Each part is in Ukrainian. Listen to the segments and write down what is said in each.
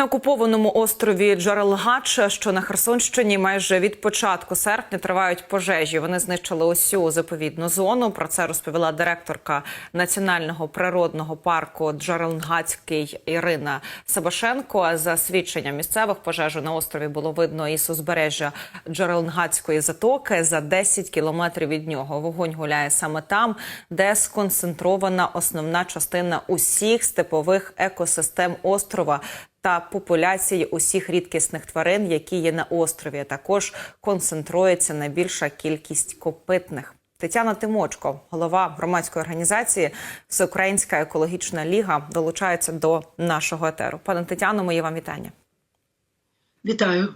На окупованому острові Джарелгач, що на Херсонщині, майже від початку серпня тривають пожежі. Вони знищили усю заповідну зону. Про це розповіла директорка національного природного парку Джарелгацький Ірина Сабашенко. За свідченням місцевих пожежу на острові було видно із узбережжя Джарелгацької затоки за 10 кілометрів від нього. Вогонь гуляє саме там, де сконцентрована основна частина усіх степових екосистем острова та популяції усіх рідкісних тварин, які є на острові. Також концентрується найбільша кількість копитних. Тетяна Тимочко, голова громадської організації Всеукраїнська екологічна ліга, долучається до нашого етеру. Пане Тетяно, мої вам вітання. Вітаю.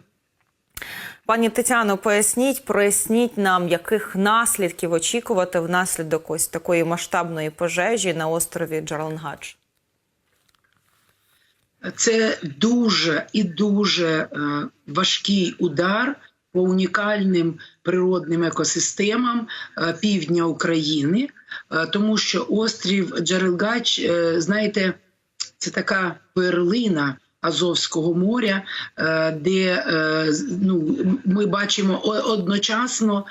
Пані Тетяно, поясніть, проясніть нам, яких наслідків очікувати внаслідок ось такої масштабної пожежі на острові Джарленгач. Це дуже і дуже е, важкий удар по унікальним природним екосистемам е, півдня України, е, тому що острів Джарелгач, е, знаєте, це така перлина. Азовського моря, де ну, ми бачимо одночасно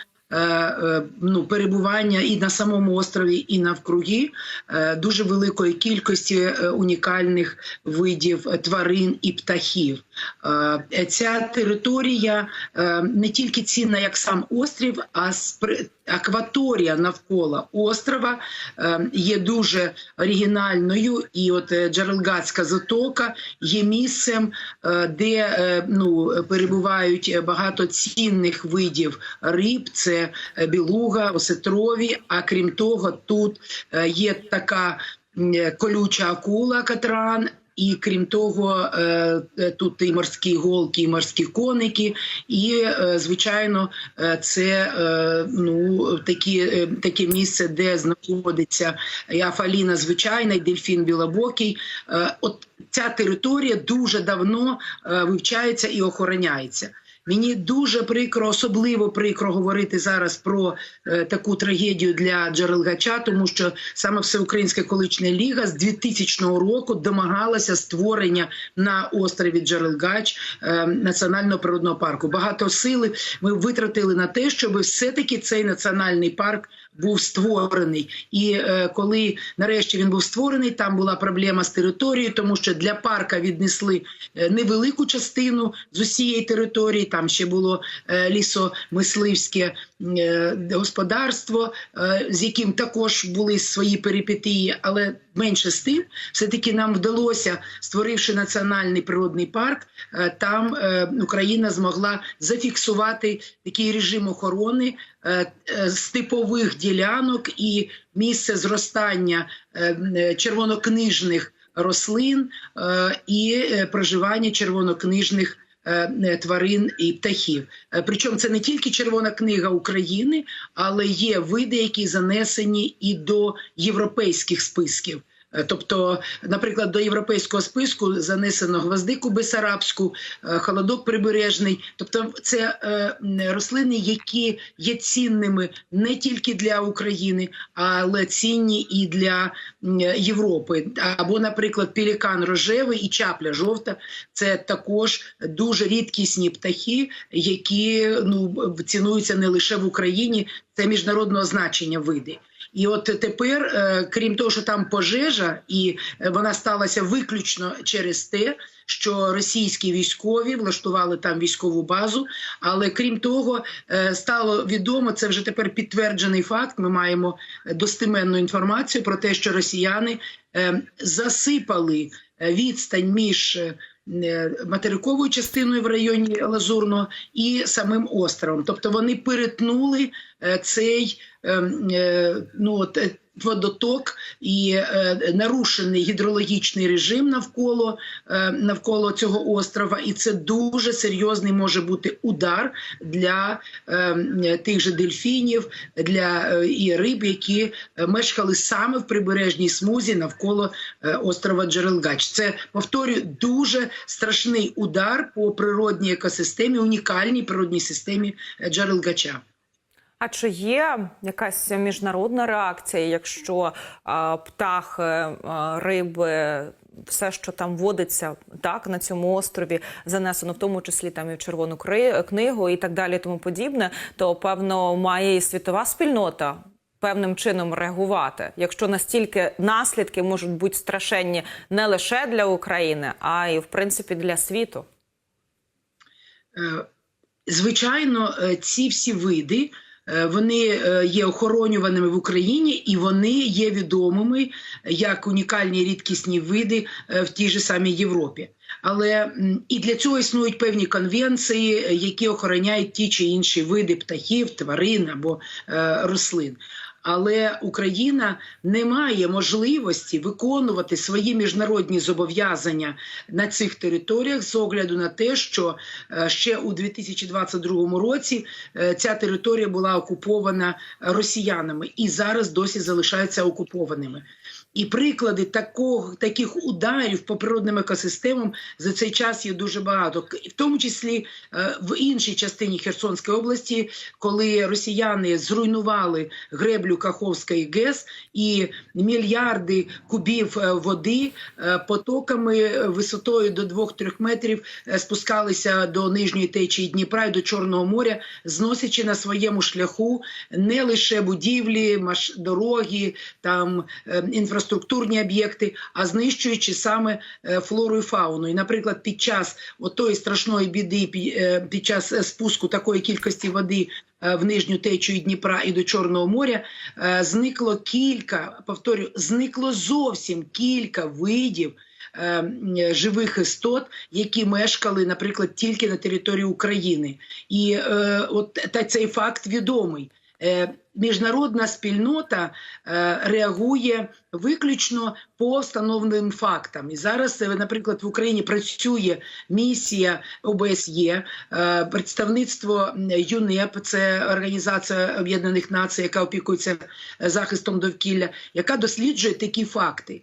ну, перебування і на самому острові, і навкруги е, дуже великої кількості е, унікальних видів е, тварин і птахів. Е, Ця територія е, не тільки цінна як сам острів, а акваторія навколо острова е, є дуже оригінальною. І от Джарелгацька затока є місцем, де ну, перебувають багато цінних видів риб. Це білуга, осетрові. А крім того, тут є така колюча акула катран. І крім того, е, е, тут і морські голки, і морські коники, і е, звичайно, це ну такі, таке місце, де знаходиться і афаліна звичайна, і дельфін білобокий. От ця територія дуже давно вивчається і охороняється. Мені дуже прикро, особливо прикро говорити зараз про е, таку трагедію для Джерелгача, тому що саме Всеукраїнська колишня ліга з 2000 року домагалася створення на острові Джерелгач е, національного природного парку. Багато сили ми витратили на те, щоб все-таки цей національний парк був створений. І е, коли нарешті він був створений, там була проблема з територією, тому що для парка віднесли е, невелику частину з усієї території. Там ще було е, лісомисливське е, господарство, е, з яким також були свої перипетії, але менше з тим, все таки нам вдалося, створивши національний природний парк, е, там е, Україна змогла зафіксувати такий режим охорони е, е, степових ділянок і місце зростання е, е, червонокнижних рослин е, і проживання червонокнижних тварин і птахів. Причому це не тільки червона книга України, але є види, які занесені і до європейських списків. Е, Тобто, наприклад, до європейського списку занесено гвоздику бесарабську, е, холодок прибережний. Тобто, це е, рослини, які є цінними не тільки для України, але цінні і для Європи. Або, наприклад, пелікан рожевий і чапля жовта це також дуже рідкісні птахи, які ну цінуються не лише в Україні, це міжнародного значення види. І от тепер, е, крім того, що там пожежа, і е, вона сталася виключно через те, що російські військові влаштували там військову базу. Але крім того, е, стало відомо, це вже тепер підтверджений факт. Ми маємо достеменну інформацію про те, що росіяни засипали відстань між. Е, Материковою частиною в районі Лазурного і самим островом, тобто вони перетнули е, цей е, е, ну водоток і е, нарушений гідрологічний режим навколо, е, навколо цього острова, і це дуже серйозний може бути удар для е, тих же дельфінів, для е, і риб, які мешкали саме в прибережній смузі навколо е, острова Джерелгач. Це повторюю дуже страшний удар по природній екосистемі, унікальній природній системі е, Джерелгача. А чи є якась міжнародна реакція, якщо а, птахи, а, риби, все, що там водиться, так на цьому острові занесено, в тому числі там і в червону книгу і так далі, тому подібне, то певно має і світова спільнота певним чином реагувати, якщо настільки наслідки можуть бути страшенні не лише для України, а й в принципі для світу. Е, Звичайно, е, ці всі види е, вони е, є охоронюваними в Україні і вони є відомими як унікальні рідкісні види е, в тій же самій Європі. Але і для цього існують певні конвенції, е, які охороняють ті чи інші види птахів, тварин або е, рослин. Але Україна не має можливості виконувати свої міжнародні зобов'язання на цих територіях з огляду на те, що е, ще у 2022 році е, ця територія була окупована росіянами і зараз досі залишаються окупованими. І приклади такого, таких ударів по природним екосистемам за цей час є дуже багато, в тому числі е, в іншій частині Херсонської області, коли росіяни зруйнували греблю Каховської ГЕС і мільярди кубів е, води е, потоками висотою до 2-3 метрів спускалися до нижньої течії Дніпра і до Чорного моря, зносячи на своєму шляху не лише будівлі, дороги, там е, інфраструктурні об'єкти, а знищуючи саме е, флору і фауну. І, наприклад, під час отої страшної біди, е, під час е, спуску такої кількості води в нижню течію Дніпра і до Чорного моря зникло кілька, повторю, зникло зовсім кілька видів. Живих істот, які мешкали, наприклад, тільки на території України, і от та цей факт відомий. Е, Міжнародна спільнота е, реагує виключно по встановленим фактам. І зараз, е, наприклад, в Україні працює місія ОБСЄ, представництво ЮНЕП, це Організація Об'єднаних Націй, яка опікується захистом довкілля, яка досліджує такі факти.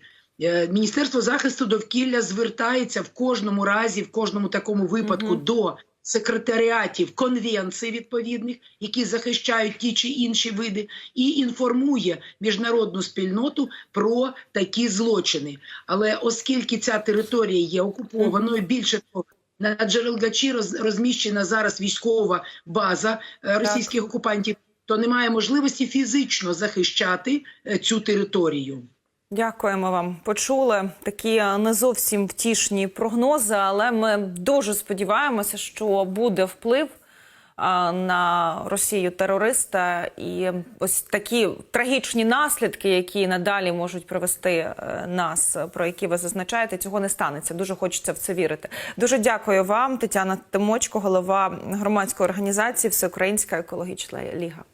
Міністерство захисту довкілля звертається в кожному разі, в кожному такому випадку Мгм. до секретаріатів конвенцій відповідних, які захищають ті чи інші види, і інформує міжнародну спільноту про такі злочини. Але оскільки ця територія є окупованою, більше того, на Джерелгачі роз- розміщена зараз військова база е, російських окупантів, то немає можливості фізично захищати е, цю територію. Дякуємо вам. Почули такі е, не зовсім втішні прогнози, але ми дуже сподіваємося, що буде вплив е, на Росію терориста, і ось такі трагічні наслідки, які надалі можуть привести е, нас, про які ви зазначаєте, цього не станеться. Дуже хочеться в це вірити. Дуже дякую вам, Тетяна Тимочко, голова громадської організації Всеукраїнська екологічна ліга.